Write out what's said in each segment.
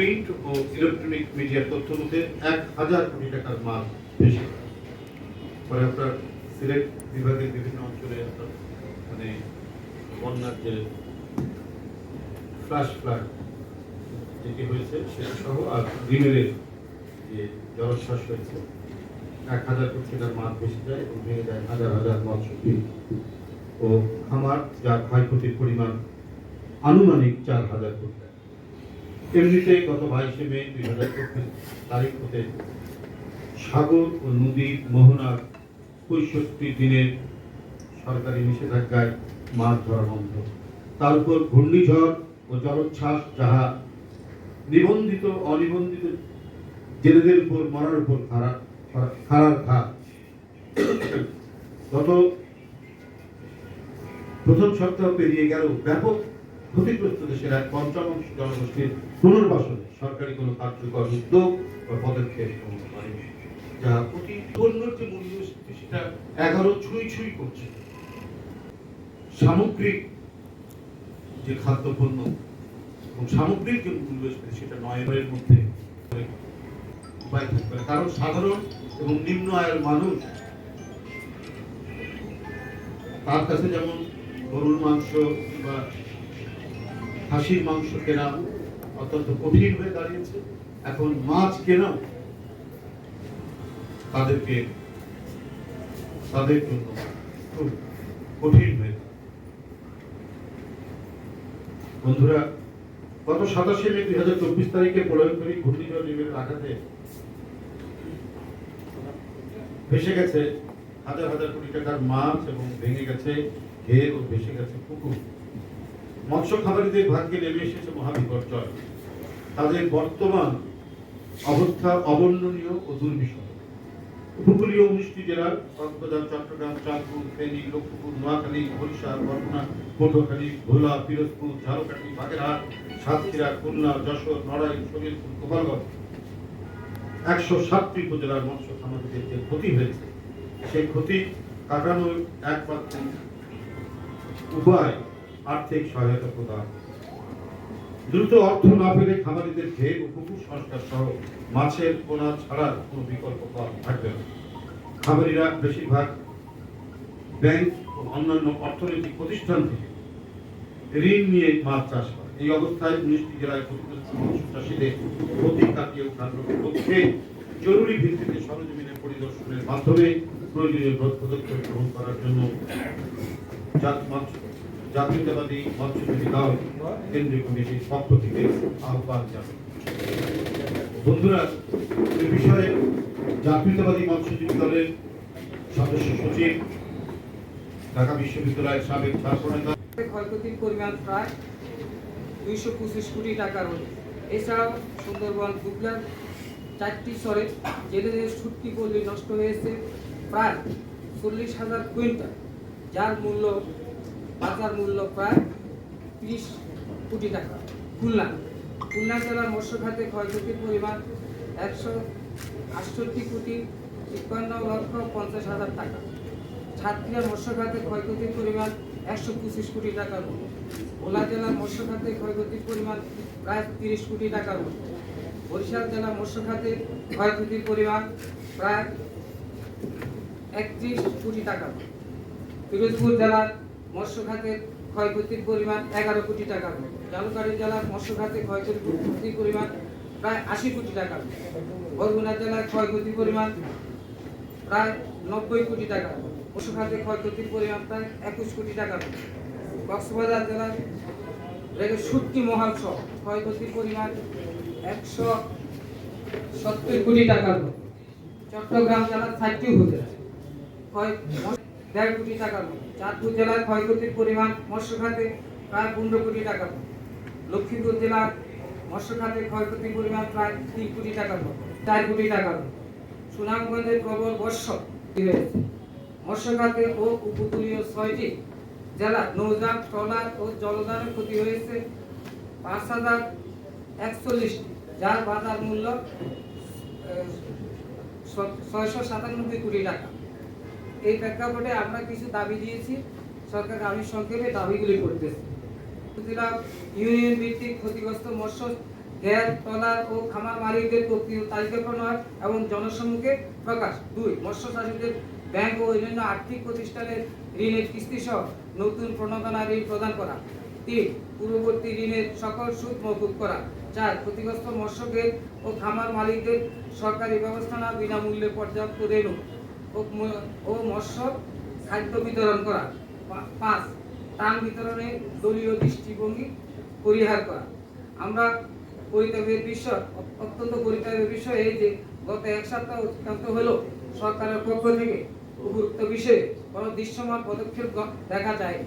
Print ও electronic মিডিয়ার তথ্য মতে এক হাজার কোটি টাকার মাল বেশি। পরে আপনার সিলেট বিভাগের বিভিন্ন অঞ্চলে আপনার মানে বন্যার যে ফ্লাশ ফ্লাড যেটি হয়েছে, সেটা সহ আর রিমেলের যে জলোচ্ছ্বাস হয়েছে, এক হাজার কোটি টাকার মাছ বেশি যায় এবং ভেঙে যায় হাজার হাজার মৎস্যজীবী ও খামার যার ক্ষয়ক্ষতির পরিমাণ আনুমানিক চার হাজার কোটি এমনিতে গত বাইশে মে দুই হাজার চব্বিশ তারিখ হতে সাগর ও নদীর মোহনার পঁয়ষট্টি দিনের সরকারি নিষেধাজ্ঞায় মাছ ধরা বন্ধ। তার উপর ঘূর্ণিঝড় ও জলোচ্ছ্বাস যাহা নিবন্ধিত, অনিবন্ধিত জেলেদের উপর, মরার উপর খাড়া খাড়ার ঘা গত প্রথম সপ্তাহ পেরিয়ে গেল। ব্যাপক ক্ষতিগ্রস্ত দেশের এক পঞ্চমাংশ জনগোষ্ঠীর পুনর্বাসনে সরকারি কোনো কার্যকর উদ্যোগ বা পদক্ষেপ যা অতি যে মূল্যস্ফীতি সেটা এগারো ছুঁই ছুঁই করছে। সামগ্রিক যে খাদ্যপণ্য এবং সামগ্রিক যে মূল্যস্ফীতি সেটা নয়ের মধ্যে উপায় থাকবে কারণ সাধারণ এবং নিম্ন আয়ের মানুষ তার কাছে যেমন গরুর মাংস বা খাসির মাংস কেনা অত্যন্ত কঠিন হয়ে দাঁড়িয়েছে। এখন মাছ কেনাও তাদেরকে, তাদের জন্য খুব কঠিন হয়ে বন্ধুরা, গত সাতাশে মে দুই হাজার চব্বিশ তারিখে প্রলয়ঙ্করী ঘূর্ণিঝড় নিমের আঘাতে ভেসে গেছে হাজার হাজার কোটি টাকার মাছ এবং ভেঙে গেছে ঘের ও ভেসে গেছে পুকুর। মৎস্য খামারিদের ভাগ্যে নেমে এসেছে মহাবিপর্যয়। তাদের বর্তমান অবস্থা অবর্ণনীয় ও দুর্বিষহ। উপকূলীয় উনিশটি জেলার কক্সবাজার চট্টগ্রাম, চাঁদপুর, ফেনী, লক্ষ্মীপুর, নোয়াখালী, বরিশাল, বরগুনা পটুয়াখালী ভোলা, পিরোজপুর, ঝালকাঠি, বাগেরহাট, সাতক্ষীরা, খুলনা, যশোর, নড়াইল শরীরপুর গোপালগঞ্জ। একশো সাতটি উপজেলার মৎস্য খামারিদের যে ক্ষতি হয়েছে, সেই ক্ষতি কাটানোর একমাত্র উপায় আর্থিক সহায়তা প্রদান। দ্রুত অর্থ না পেলে খামারিদের ঘের ও পুকুর সংস্কার সহ মাছের পোনা ছাড়ার কোনো বিকল্প পথ থাকবে না। খামারিরা বেশিরভাগ ব্যাংক ও অন্যান্য অর্থনৈতিক প্রতিষ্ঠান থেকে ঋণ নিয়ে মাছ চাষ করে। এই অবস্থায় উনিশটি জেলায় ক্ষতিগ্রস্ত মৎস্য চাষীদের ক্ষতি কাটিয়ে ওঠার লক্ষ্যে জরুরি ভিত্তিতে সরজমিনে পরিদর্শনের মাধ্যমে প্রয়োজনীয় পদক্ষেপ গ্রহণ করার জন্য জাতীয়তাবাদী মৎস্যজীবী দল কেন্দ্রীয় কমিটির পক্ষ থেকে আহ্বান জানাই। বন্ধুরা, এ বিষয়ে জাতীয়তাবাদী মৎস্যজীবী দলের সদস্য সচিব, ঢাকা বিশ্ববিদ্যালয়ের সাবেক ছাত্র নেতা ক্ষয়ক্ষতির পরিমাণ প্রায় দুইশো পঁচিশ কোটি টাকার মতো এছাড়াও সুন্দরবন গুগলার চারটি স্তরে জেলেদের ছুটকি পল্লী নষ্ট হয়েছে প্রায় চল্লিশ হাজার কুইন্টাল, যার মূল্য বাজার মূল্য প্রায় তিরিশ কোটি টাকা। খুলনা। খুলনা জেলার মৎস্য খাতে ক্ষয়ক্ষতির পরিমাণ একশো আটষট্টি কোটি তিপ্পান্ন লক্ষ পঞ্চাশ হাজার টাকা। সাতক্ষীরা মৎস্য খাতে ক্ষয়ক্ষতির পরিমাণ একশো পঁচিশ কোটি টাকার মতো। ভোলা জেলার মৎস্য খাতে ক্ষয়ক্ষতির পরিমাণ প্রায় তিরিশ কোটি টাকার মতো। বরিশাল জেলা মৎস্য খাতে ক্ষয়ক্ষতির পরিমাণ প্রায় একত্রিশ কোটি মতো। পিরোজপুর জেলার মৎস্য খাতে ক্ষয়ক্ষতির পরিমাণ এগারো কোটি টাকার মতো। জালুকাড়ি জেলার মৎস্য খাতে ক্ষয়ক্ষতির পরিমাণ প্রায় আশি কোটি মতো। বরগুনা জেলার ক্ষয়ক্ষতির পরিমাণ প্রায় নব্বই কোটি টাকা পশু খাতে ক্ষয়ক্ষতির পরিমাণ প্রায় একুশ কোটি টাকা কক্সবাজার জেলার সুটকি মহাল সহ ক্ষয়ক্ষতির পরিমাণ একশো সত্তর কোটি মতো। চট্টগ্রাম জেলার ষাটটি উপজেলা দেড় কোটি মতো। চাঁদপুর জেলার ক্ষয়ক্ষতির পরিমাণ মৎস্য খাতে প্রায় পনেরো কোটি মতো। লক্ষ্মীপুর জেলার মৎস্য খাতে ক্ষয়ক্ষতির পরিমাণ প্রায় তিন কোটি টাকার মতো, চার কোটি টাকার মতো। সুনামগঞ্জে প্রবল বর্ষ হয়েছে মৎস্য খাতে ও উপকূলীয় ছয়টি জেলা নৌযান, ট্রলার ও জলযানের ক্ষতি হয়েছে পাঁচ হাজার একচল্লিশটি, যার বাজার মূল্য ছয়শো সাতানব্বই কোটি টাকা। এই প্রেক্ষাপটে আমরা কিছু দাবি দিয়েছি, সরকার আমি সংক্ষেপে দাবিগুলি করতেছি। জেলা ইউনিয়ন ভিত্তিক ক্ষতিগ্রস্ত মৎস্য গ্যাস ট্রলার ও খামার মালিকদের প্রকৃত তালিকা প্রণয়ন এবং জনসম্মুখে প্রকাশ। দুই মৎস্য চাষীদের ব্যাংক ও অন্যান্য আর্থিক প্রতিষ্ঠানের ঋণের কিস্তি সহ নতুন প্রণোদনা ঋণ প্রদান করা। তিন, পূর্ববর্তী ঋণের সকল সুদ মকুব করা। চার, ক্ষতিগ্রস্ত মৎস্যদের ও খামার মালিকদের সরকারি ব্যবস্থা না বিনামূল্যে পর্যাপ্ত রেণু। ও মৎস্য খাদ্য বিতরণ করা। পাঁচ ত্রাণ বিতরণে দলীয় দৃষ্টিভঙ্গি পরিহার করা। আমরা পরিতাপের বিষয়, অত্যন্ত পরিতাপের বিষয় এই যে গত এক সপ্তাহ অতিক্রান্ত হলো, সরকারের পক্ষ থেকে উপযুক্ত বিষয়ে কোনো দৃশ্যমান পদক্ষেপ দেখা যায়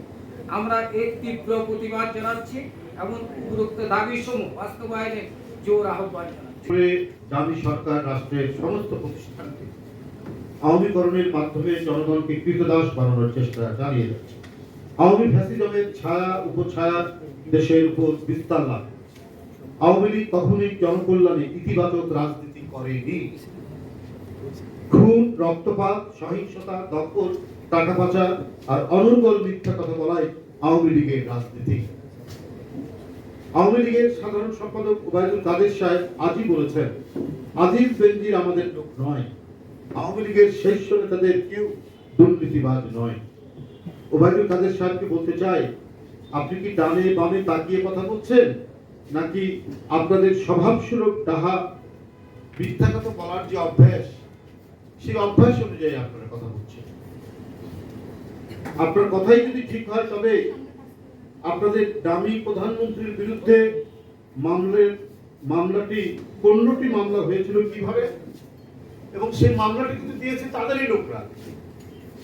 আমরা এর তীব্র প্রতিবাদ জানাচ্ছি এবং উপযুক্ত দাবি সমূহ বাস্তবায়নের জোর আহ্বান জানাচ্ছি। দাবি সরকার, রাষ্ট্রের সমস্ত প্রতিষ্ঠানকে আওয়ামীকরণের মাধ্যমে জনগণকে কৃতদাস বানানোর চেষ্টা চালিয়ে যাচ্ছে। আওয়ামী ফ্যাসিজমের ছায়া, উপছায়া দেশের উপর বিস্তার লাভ। আওয়ামী লীগ কখনোই জনকল্যাণে ইতিবাচক রাজনীতি করেনি। খুন, রক্তপাত, সহিংসতা, দখল, টাকা পাচার আর অনর্গল মিথ্যা কথা বলাই আওয়ামী লীগের রাজনীতি। আওয়ামী লীগের সাধারণ সম্পাদক ওবায়দুল কাদের সাহেব আজই বলেছেন আজিজ বেনজির আমাদের লোক নয়। আওয়ামী লীগের শীর্ষ কেউ দুর্নীতিবাজ নয়। ওবায়দুল কাদের সাহেবকে বলতে চাই, আপনি কি ডানে বামে তাকিয়ে কথা বলছেন? নাকি আপনাদের ডাহা বলার যে অভ্যাস, সেই অভ্যাস অনুযায়ী আপনারা কথা বলছেন? আপনার কথাই যদি ঠিক হয়, তবে আপনাদের দামি প্রধানমন্ত্রীর বিরুদ্ধে মামলার, মামলাটি পনেরোটি মামলা হয়েছিল কীভাবে? এবং সেই মামলাটি কিন্তু দিয়েছে তাদেরই লোকরা।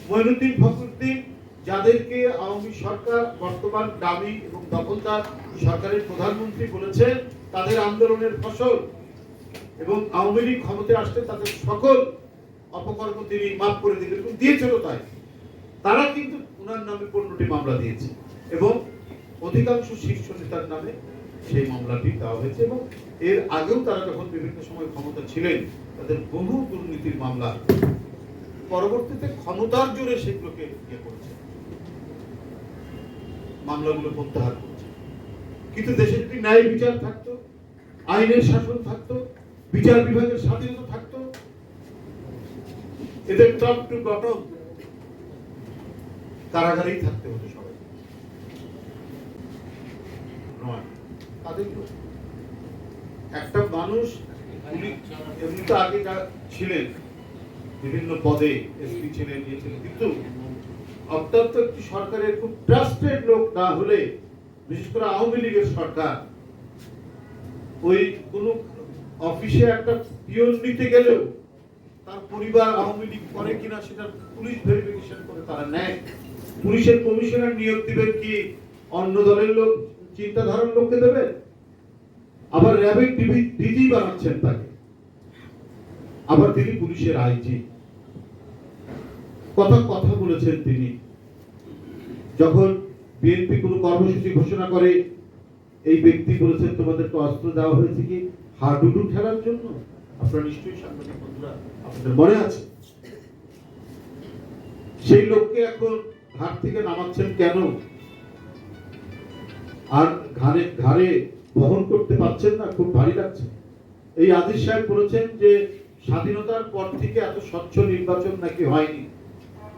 মঈনুদ্দিন ফখরুদ্দিন, যাদেরকে আওয়ামী সরকার বর্তমান দামি এবং দখলদার সরকারের প্রধানমন্ত্রী বলেছেন, তাদের আন্দোলনের ফসল এবং আওয়ামী লীগ ক্ষমতায় আসতে তাদের সকল অপকর্ম তিনি মাফ করে দিলেন এবং দিয়েছিল তাই। তারা কিন্তু ওনার নামে পনেরোটি মামলা দিয়েছে এবং অধিকাংশ শীর্ষ নেতার নামে সেই মামলাটি দেওয়া হয়েছে এবং এর আগেও তারা যখন বিভিন্ন সময় ক্ষমতা ছিলেন, তাদের বহু দুর্নীতির মামলা পরবর্তীতে ক্ষমতার জোরে সেগুলোকে ইয়ে করেছে। মামলাগুলো প্রত্যাহার করেছে। কিন্তু দেশে যদি ন্যায় বিচার থাকতো? আইনের শাসন থাকতো? বিচার বিভাগের স্বাধীনতা থাকতো? এদের টপ টু বটম কারাগারেই থাকতে হতো সবাই। নয়। তাদের। একটা মানুষ আগে যা ছিলেন, বিভিন্ন পদে এসপি ছিলেন ইয়ে কিন্তু অত্যন্ত একটি সরকারের খুব ট্রাস্টেড লোক না হলে, বিশেষ করে আওয়ামী লীগের সরকার, ওই কোন অফিসে একটা পিয়ন নিতে গেলেও তার পরিবার আওয়ামী লীগ করে কিনা সেটা পুলিশ ভেরিফিকেশন করে তারা নেয়। পুলিশের কমিশনার নিয়োগ দিবেন কি অন্য দলের লোক, চিন্তাধারার লোককে দেবে আবার র্যাবের ডিজি বানাচ্ছেন তাকে। আবার তিনি পুলিশের আইজি। কথা কথা বলেছেন তিনি। যখন বিএনপি কোনো কর্মসূচি ঘোষণা করে, এই ব্যক্তি বলেছেন তোমাদেরকে অস্ত্র দেওয়া হয়েছে কি? হাডুডু খেলার জন্য? আপনারা নিশ্চয়ই সাংবাদিক বন্ধুরা, আপনাদের মনে আছে? সেই লোককে এখন ঘাট থেকে নামাচ্ছেন কেন? আর ঘাড়ে ঘাড়ে বহন করতে পারছেন না, খুব ভারী লাগছে। এই আদিস সাহেব বলেছেন যে স্বাধীনতার পর থেকে এত স্বচ্ছ নির্বাচন নাকি হয়নি।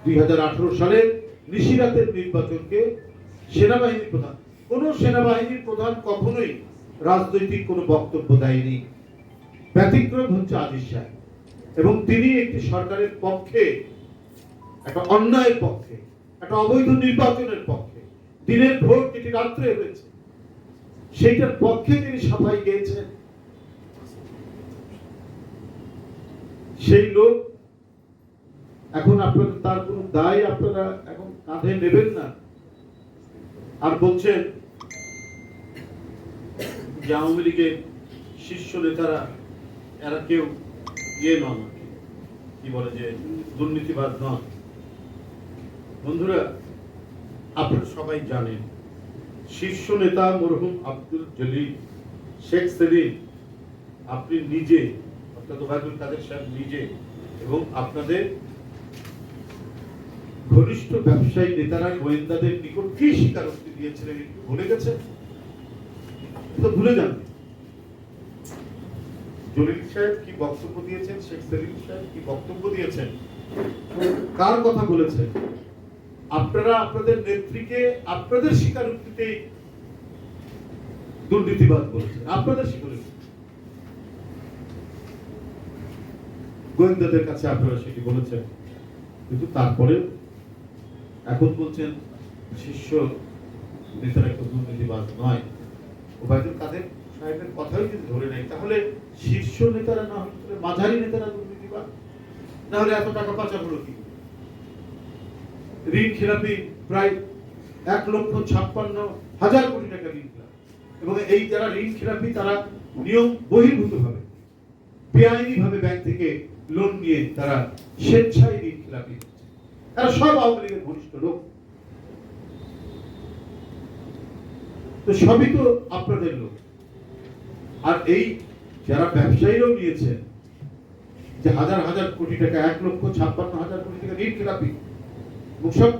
দুই সালের নিশিরাতের নির্বাচনকে সেনাবাহিনী প্রধান, কোন সেনাবাহিনীর প্রধান কখনোই রাজনৈতিক কোনো বক্তব্য দেয়নি। ব্যতিক্রম হচ্ছে আজিজ সাহেব। এবং তিনি একটি সরকারের পক্ষে একটা অন্যায়ের পক্ষে, একটা অবৈধ নির্বাচনের পক্ষে, দিনের ভোট যেটি রাত্রে হয়েছে সেইটার পক্ষে তিনি সাফাই গিয়েছেন। সেই লোক এখন আপনারা তার কোনো দায় আপনারা এখন কাঁধে নেবেন না। আর বলছেন যে আওয়ামী লীগের শীর্ষ নেতারা, এরা কেউ ইয়ে নন কি। বলে যে দুর্নীতিবাদ নন। বন্ধুরা, আপনারা সবাই জানেন শীর্ষ নেতা মরহুম আব্দুল জলিল, শেখ সেলিম, আপনি নিজে, অর্থাৎ ওবায়দুল কাদের সাহেব নিজে এবং আপনাদের ঘনিষ্ঠ ব্যবসায়ী নেতারা গোয়েন্দাদের নিকট কি স্বীকারোক্তি দিয়েছিলেন একটু ভুলে গেছেন? তো ভুলে যান। জলিল সাহেব কি বক্তব্য দিয়েছেন? শেখ সেলিম সাহেব কি বক্তব্য দিয়েছেন? কার কথা বলেছেন? আপনারা আপনাদের নেত্রীকে আপনাদের স্বীকারোক্তিতে দুর্নীতিবাদ বলেছেন। আপনাদের স্বীকারোক্তি। গোয়েন্দাদের কাছে আপনারা সেটি বলেছেন। কিন্তু তারপরে এখন বলছেন শিষ্য নেতারা একটা দুর্নীতিবাদ নয়। ওবায়দুল কাদের সাহেবের কথাই যদি ধরে নেয় তাহলে শীর্ষ নেতারা না হলে মাঝারি নেতারা দুর্নীতিবাদ? না হলে এত টাকা পাচার হলো কি? ঋণ খেলাপি প্রায় এক লক্ষ ছাপ্পান্ন হাজার কোটি টাকা ঋণ খেলাপি। এবং এই যারা ঋণ খেলাপি, তারা নিয়ম বহির্ভূত ভাবে ভাবে ব্যাংক থেকে লোন নিয়ে তারা স্বেচ্ছায় ঋণ খেলাপি তারা সব আওয়ামী লীগের ঘনিষ্ঠ লোক। তো সবই তো আপনাদের লোক। আর এই যারা ব্যবসায়ীরাও নিয়েছেন, যে হাজার হাজার কোটি টাকা, এক লক্ষ ছাপ্পান্ন হাজার কোটি টাকা ঋণ খেলাপি এবং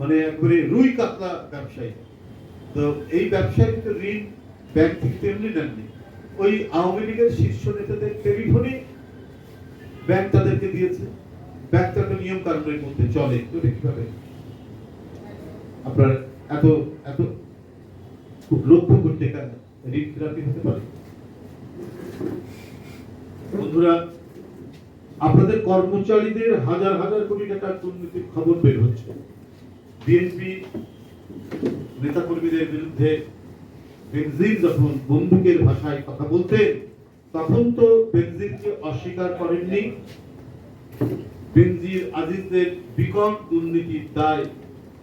মানে একবারে রুই কাতলা ব্যবসায়ী। তো এই ব্যবসায়ী তো ঋণ ব্যাংক থেকে তেমনি নেননি। ওই আওয়ামী লীগের শীর্ষ নেতাদের টেলিফোনে ব্যাংক তাদেরকে দিয়েছে। ব্যাংক তো একটা নিয়ম কানুনের মধ্যে চলে, তো কীভাবে? আপনার এত এত লক্ষ কোটি টাকা ঋণ খেলাপি হতে পারে? বন্ধুরা কর্মচারীদের হাজার হাজার কোটি টাকার দুর্নীতির খবর বের হচ্ছে। বিএনপি নেতাকর্মীদের বিরুদ্ধে বেনজির যখন বন্দুকের ভাষায় কথা বলতেন, তখন তো বেনজিরকে অস্বীকার করেননি। বেনজির আজিজদের বিকট দুর্নীতির দায়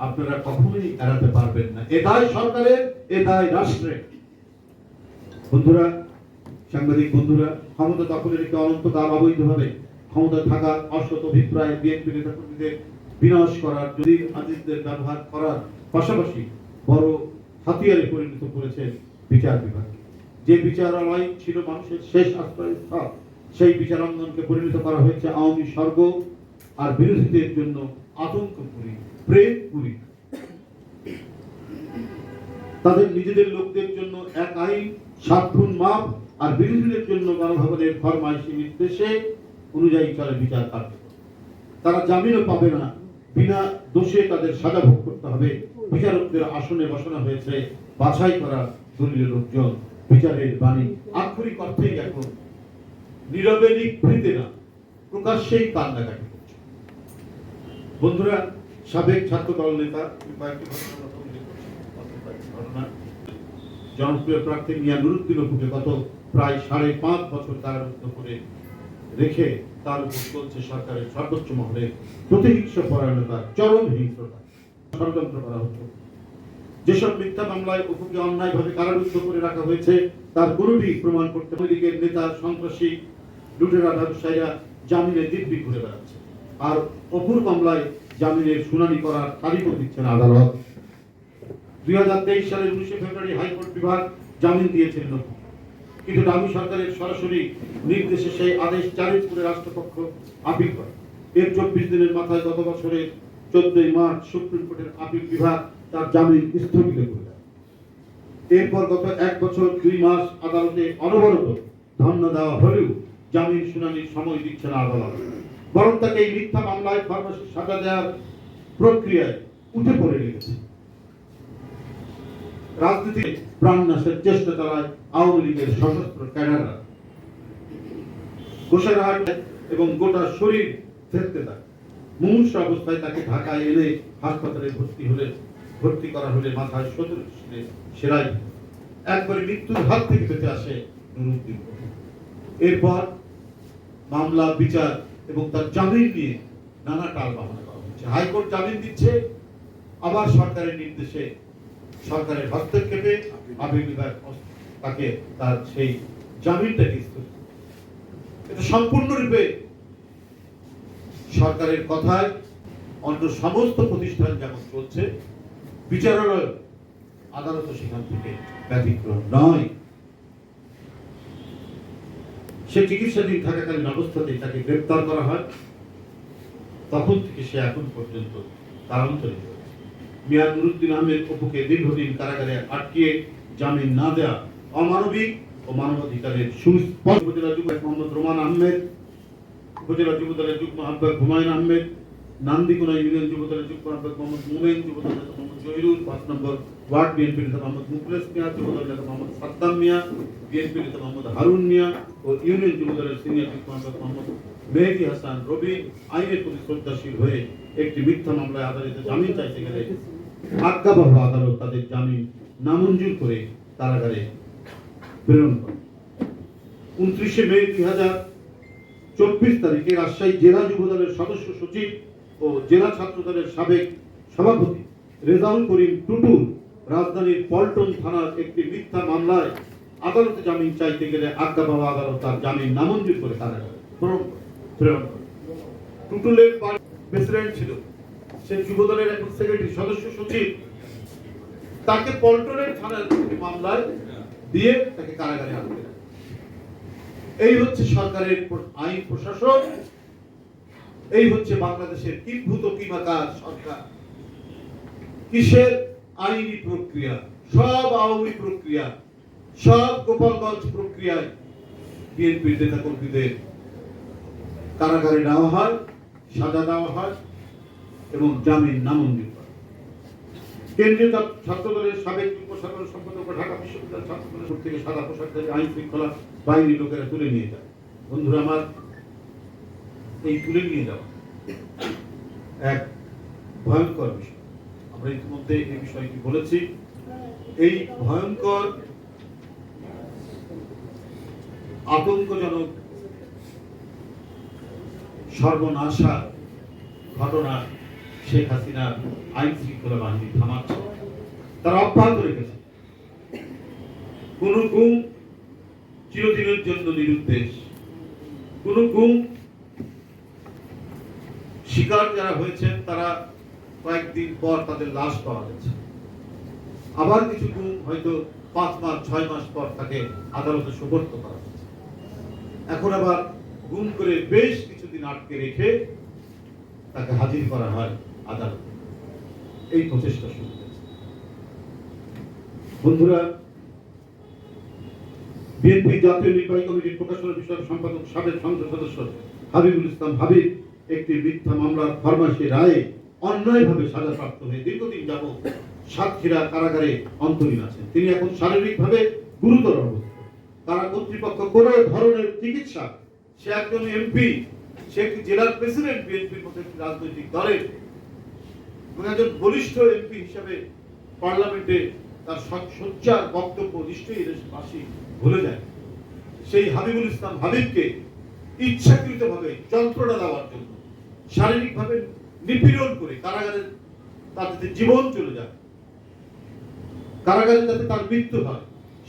আপনারা কখনোই এড়াতে পারবেন না। এ দায় সরকারের, এ দায় রাষ্ট্রের। বন্ধুরা, সাংবাদিক বন্ধুরা, ক্ষমতা দখলের একটি অনন্তকাল অবৈধভাবে ক্ষমতা থাকা অসৎ অভিপ্রায় বিএনপি নেতাকর্মীদের বিনাশ করার যদি আজিজদের ব্যবহার করার পাশাপাশি বড় হাতিয়ারে পরিণত করেছেন বিচার বিভাগ। যে বিচারালয় ছিল মানুষের শেষ আশ্রয়স্থল সেই বিচারাঙ্গনকে পরিণত করা হয়েছে আওয়ামী স্বর্গ আর বিরোধীদের জন্য আতঙ্কপুরী প্রেমপুরী তাদের নিজেদের লোকদের জন্য এক আইন, সাত মাপ আর বিরোধীদের জন্য গণভবনের ফরমাইশি নির্দেশে অনুযায়ী চলে বিচার কার্য তারা জামিনও পাবে না। বিনা দোষে তাদের সাজা ভোগ করতে হবে। বিচারকদের আসনে বসানো হয়েছে। বাছাই করা দলীয় লোকজন বিচারের বাণী আক্ষরিক অর্থেই এখন নীরবে নিভৃতে না। প্রকাশ্যেই কান্নাকাটি করছে। বন্ধুরা, সাবেক ছাত্র দল নেতা কয়েকটি জনপ্রিয় প্রার্থী মিয়া নুরুদ্দিন গত প্রায় সাড়ে পাঁচ বছর কারারুদ্ধ করে রেখে তার উপর চলছে সরকারের সর্বোচ্চ মহলের প্রতিহিংসা পরায়ণতা, চরম হিংস্রতা। ষড়যন্ত্র করা হচ্ছে। যেসব মিথ্যা মামলায় অপুকে অন্যায়ভাবে কারারুদ্ধ করে রাখা হয়েছে, তার কোনোটি প্রমাণ করতে লীগের নেতা, সন্ত্রাসী, লুটেরা, ব্যবসায়ীরা জামিনে দিব্যি ঘুরে বেড়াচ্ছে। আর অপুর মামলায় জামিনের শুনানি করার তারিখও দিচ্ছেন আদালত। দুই হাজার তেইশ সালের উনিশে ফেব্রুয়ারি হাইকোর্ট বিভাগ জামিন দিয়েছিলেন অপু কিন্তু দামি সরকারের সরাসরি নির্দেশে সেই আদেশ চ্যালেঞ্জ করে রাষ্ট্রপক্ষ আপিল করে। এর চব্বিশ দিনের মাথায় গত বছরের চোদ্দই মার্চ সুপ্রিম কোর্টের আপিল বিভাগ তার জামিন স্থগিত করে এরপর গত এক বছর দুই মাস আদালতে অনবরত ধন্য দেওয়া হলেও জামিন শুনানির সময় দিচ্ছে না আদালত। বরং তাকে এই মিথ্যা মামলায় ফার্মাসি সাজা দেওয়ার প্রক্রিয়ায় উঠে পড়ে লেগেছে। রাজনীতি প্রাণনাশের চেষ্টা চালায় আওয়ামী লীগের সশস্ত্র ক্যাডাররা। গোসাইরহাট এবং গোটা শরীর ফেরতে থাকে মুমূর্ষ অবস্থায় তাকে ঢাকায় এনে হাসপাতালে ভর্তি হলে, ভর্তি করা হলে মাথায় সদর সেরাই। একবারে মৃত্যুর হাত থেকে বেঁচে আসে নুরুদ্দিন এরপর মামলা, বিচার এবং তার জামিন নিয়ে নানা টাল বাহানা করা হচ্ছে। হাইকোর্ট জামিন দিচ্ছে, আবার সরকারের নির্দেশে সরকারের হস্তক্ষেপে আপিল বিভাগ তাকে তার সেই জামিনটাকে এটা সম্পূর্ণরূপে সরকারের কথায় অন্য সমস্ত প্রতিষ্ঠান যেমন চলছে বিচারালয় আদালত সেখান থেকে ব্যতিক্রম নয়। সে চিকিৎসাধীন থাকাকালীন অবস্থাতেই তাকে গ্রেপ্তার করা হয়। তখন থেকে সে এখন পর্যন্ত কারান্তরিত হয়েছে মিয়া নুরুদ্দিন আহমেদ অপুকে দীর্ঘদিন কারাগারে আটকিয়ে জামিন না দেওয়া অমানবিক ও মানবাধিকারের সুস্পষ্ট উপজেলা যুব মোহাম্মদ রোমান আহমেদ উপজেলা যুব দলের যুগ্ম আহ্বায়ক হুমায়ুন আহমেদ নান্দিকোনা ইউনিয়ন যুব দলের যুগ্ম আহ্বায়ক মোহাম্মদ মুমেন যুব দলের নেতা মোহাম্মদ জহিরুল পাঁচ নম্বর ওয়ার্ড বিএনপি নেতা মোহাম্মদ মুখলেস মিয়া যুব দলের নেতা মোহাম্মদ সাদ্দাম মিয়া বিএনপি নেতা মোহাম্মদ হারুন মিয়া ও ইউনিয়ন যুব দলের সিনিয়র যুগ্ম আহ্বায়ক মোহাম্মদ মেহেদি হাসান রবি আইনের প্রতি শ্রদ্ধাশীল হয়ে একটি মিথ্যা মামলায় আদালতে জামিন চাইতে গেলে আজ্ঞাবহ আদালত তাদের জামিন নামঞ্জুর করে কারাগারে প্রেরণ করে। উনত্রিশে মে দুই হাজার চব্বিশ তারিখে রাজশাহী জেলা যুব দলের সদস্য সচিব ও জেলা ছাত্র দলের সাবেক সভাপতি রেজাউল করিম টুটুল রাজধানীর পল্টন থানার একটি মিথ্যা মামলায় আদালতে জামিন চাইতে গেলে আজ্ঞা বাবা আদালত তার জামিন নামঞ্জুর করে কারাগারে। টুটুলের প্রেসিডেন্ট ছিল। সে এখন সেক্রেটারি সদস্য, সচিব। তাকে পল্টনের থানার মামলায় দিয়ে তাকে কারাগারে হয়। এই হচ্ছে সরকারের আইন প্রশাসন। এই হচ্ছে বাংলাদেশের কিভূত কিমাকার সরকার। কিসের আইনি প্রক্রিয়া? সব আওয়ামী প্রক্রিয়া, সব গোপালগঞ্জ প্রক্রিয়ায় বিএনপির নেতা কর্মীদের কারাগারে নেওয়া হয়, সাজা দেওয়া হয় এবং জামিন নামঞ্জুর করা কেন্দ্রীয় ছাত্র- ছাত্র দলের সাবেক যুগ্ম সাধারণ সম্পাদক ঢাকা বিশ্ববিদ্যালয় ছাত্র দলের থেকে সাদা পোশাক ধরে আইন শৃঙ্খলা বাহিনী লোকেরা তুলে নিয়ে যায়। বন্ধুরা, আমার এই তুলে নিয়ে যাওয়া এক ভয়ঙ্কর বিষয়। আমরা ইতিমধ্যে এই বিষয়টি বলেছি। এই ভয়ঙ্কর, আতঙ্কজনক সর্বনাশা ঘটনা শেখ হাসিনা আইন শৃঙ্খলা বাহিনী থামাচ্ছে। তারা অব্যাহত রেখেছে। কোন গুম চিরদিনের জন্য নিরুদ্দেশ। কোন গুম শিকার যারা হয়েছেন, তারা কয়েকদিন পর তাদের লাশ পাওয়া গেছে। আবার কিছু গুম হয়তো পাঁচ মাস, ছয় মাস পর তাকে আদালতে সুপর্দ করা হয়েছে। এখন আবার গুম করে বেশ কিছুদিন আটকে রেখে তাকে হাজির করা হয় আদালতে। এই প্রচেষ্টা শুরু হয়েছে। বন্ধুরা, বিএনপি জাতীয় নির্বাহী কমিটির প্রকাশনা বিষয়ক সম্পাদক সাবেক সংসদ সদস্য হাবিবুল ইসলাম হাবিব একটি মিথ্যা মামলার ফরমাসি রায়ে অন্যায়ভাবে সাজাপ্রাপ্ত হয়ে দীর্ঘদিন যাবৎ সাতক্ষীরা কারাগারে অন্তরীণ আছেন। তিনি এখন শারীরিকভাবে গুরুতর অবস্থা তারা কর্তৃপক্ষ কোন ধরনের চিকিৎসা, সে একজন এমপি সে জেলার প্রেসিডেন্ট বিএনপির রাজনৈতিক দলের। একজন বলিষ্ঠ এমপি হিসাবে পার্লামেন্টে তার বক্তব্য নিশ্চয়ই ভুলে যায়। সেই হাবিবুল ইসলাম হাবিবকে ইচ্ছাকৃতভাবে যন্ত্রণা দেওয়ার জন্য, শারীরিকভাবে নিপীড়ন করে তার যাতে জীবন চলে যায় যাতে তার মৃত্যু হয়,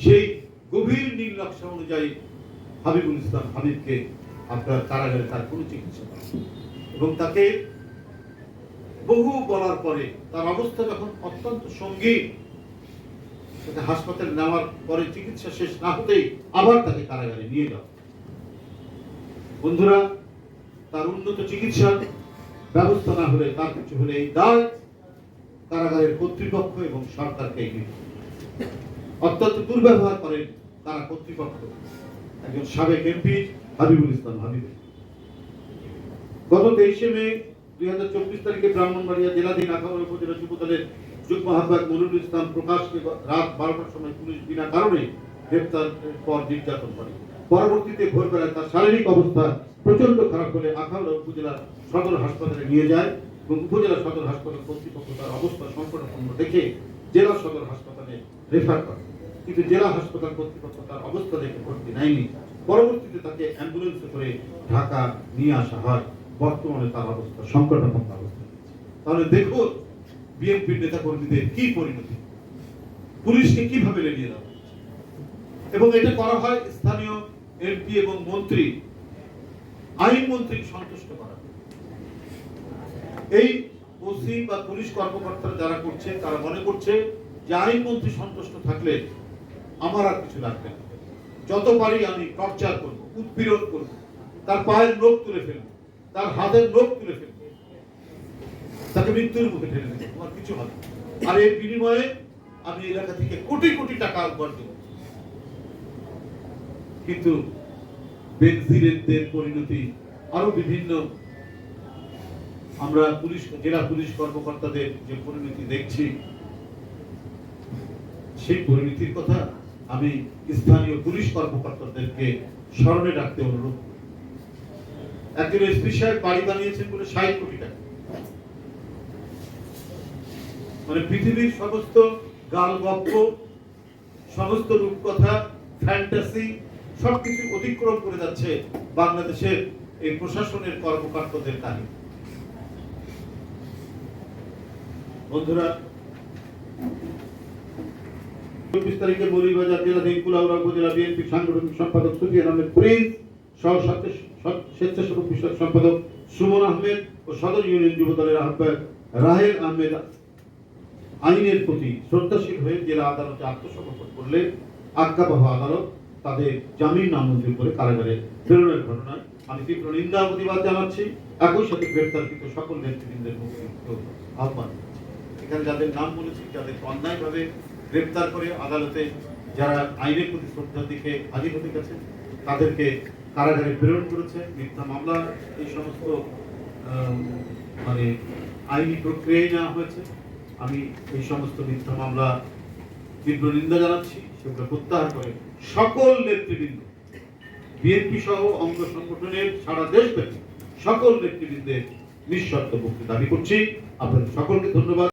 সেই গভীর নীল অনুযায়ী হাবিবুল ইসলাম হাবিবকে আপনার কারাগারে তার কোনো চিকিৎসা করা এবং তাকে বহু বলার পরে তার অবস্থা যখন অত্যন্ত সঙ্গীন তাকে হাসপাতালে নেওয়ার পরে চিকিৎসা শেষ না হতেই আবার তাকে কারাগারে নিয়ে যাওয়া বন্ধুরা, তার উন্নত চিকিৎসা ব্যবস্থা না হলে তার কিছু হলে এই দায় কারাগারের কর্তৃপক্ষ এবং সরকারকে অত্যন্ত দুর্ব্যবহার করেন তারা কর্তৃপক্ষ। একজন সাবেক এমপি হাবিবুল ইসলাম, হাবিব। গত তেইশে মে দুই হাজার চব্বিশ তারিখে ব্রাহ্মণবাড়িয়া জেলাধীন আখাউড়া উপজেলা যুব দলের যুগ্ম আহ্বায়ক মনিরুল ইসলাম প্রকাশকে রাত বারোটার সময় পুলিশ বিনা কারণে গ্রেপ্তার পর নির্যাতন করে। পরবর্তীতে ভোরবেলায় তার শারীরিক অবস্থা প্রচণ্ড খারাপ হলে আখাউড়া উপজেলা সদর হাসপাতালে নিয়ে যায় এবং উপজেলা সদর হাসপাতাল কর্তৃপক্ষ তার অবস্থা সংকটাপন্ন দেখে জেলা সদর হাসপাতালে রেফার করে। কিন্তু জেলা হাসপাতাল কর্তৃপক্ষ তার অবস্থা দেখে ভর্তি নেয়নি। পরবর্তীতে তাকে অ্যাম্বুলেন্সে করে ঢাকা নিয়ে আসা হয়। বর্তমানে তার অবস্থা সংকটাপন্ন অবস্থা। তাহলে দেখুন বিএনপির নেতা কর্মীদের কি পরিণতি? পুলিশকে কীভাবে লেলিয়ে দেওয়া? এবং এটা করা হয় স্থানীয় এমপি এবং মন্ত্রী, আইন মন্ত্রীকে সন্তুষ্ট করা এই ওসি বা পুলিশ কর্মকর্তারা যারা করছে, তারা মনে করছে যে আইন মন্ত্রী সন্তুষ্ট থাকলে আমার আর কিছু লাগবে না। যত পারি আমি টর্চার করব, উৎপীড়ন করব, তার পায়ের নখ তুলে ফেলব, তার হাতের নখ তুলে ফেলব, তাকে মৃত্যুর মুখে ঠেলে দেবো, আমার কিছু হবে আর এর বিনিময়ে আমি এলাকা থেকে কোটি কোটি টাকা উপার্জন। কিন্তু বেনজিরের পরিণতি আরও বিভিন্ন আমরা পুলিশ, জেলা পুলিশ কর্মকর্তাদের যে পরিণতি দেখছি, সেই পরিণতির কথা আমি স্থানীয় পুলিশ কর্মকর্তাদেরকে স্মরণে রাখতে অনুরোধ। একজন এসপি সাহেব বাড়ি বানিয়েছেন বলে ষাট কোটি টাকা মানে পৃথিবীর সমস্ত গাল গপ্প, সমস্ত রূপকথা ফ্যান্টাসি সবকিছু অতিক্রম করে যাচ্ছে বাংলাদেশের এই প্রশাসনের কর্মকর্তাদের কাজে বন্ধুরা চব্বিশ তারিখে মৌলিবাজার জেলা দেবকুলাউড়া উপজেলা বিএনপি সাংগঠনিক সম্পাদক সুফিয়ান আহমেদ প্রিন্স সহ স্বেচ্ছাসেবক বিষয়ক সম্পাদক সুমন আহমেদ ও সদর ইউনিয়ন যুব দলের আহ্বায়ক রাহেল আহমেদ আইনের প্রতি শ্রদ্ধাশীল হয়ে জেলা আদালতে আত্মসমর্পণ করলে আজ্ঞাবহ আদালত তাদের জামিন নামঞ্জুর করে কারাগারে প্রেরণের ঘটনায় আমি তীব্র নিন্দা প্রতিবাদ জানাচ্ছি। একই সাথে গ্রেপ্তারকৃত সকল নেতৃবৃন্দের মুক্তি আহ্বান এখানে যাদের নাম বলেছি যাদের অন্যায়ভাবে গ্রেপ্তার করে আদালতে যারা আইনের প্রতি শ্রদ্ধার দিকে হাজির হতে গেছে তাদেরকে কারাগারে প্রেরণ করেছে মিথ্যা মামলা, এই সমস্ত মানে আইনি প্রক্রিয়ায় নেওয়া হয়েছে। আমি এই সমস্ত মিথ্যা মামলা তীব্র নিন্দা জানাচ্ছি, সেগুলো প্রত্যাহার করে সকল নেতৃবৃন্দ, বিএনপি সহ অঙ্গ সংগঠনের সারা দেশব্যাপী সকল নেতৃবৃন্দের নিঃশর্ত মুক্তি দাবি করছি। আপনাদের সকলকে ধন্যবাদ।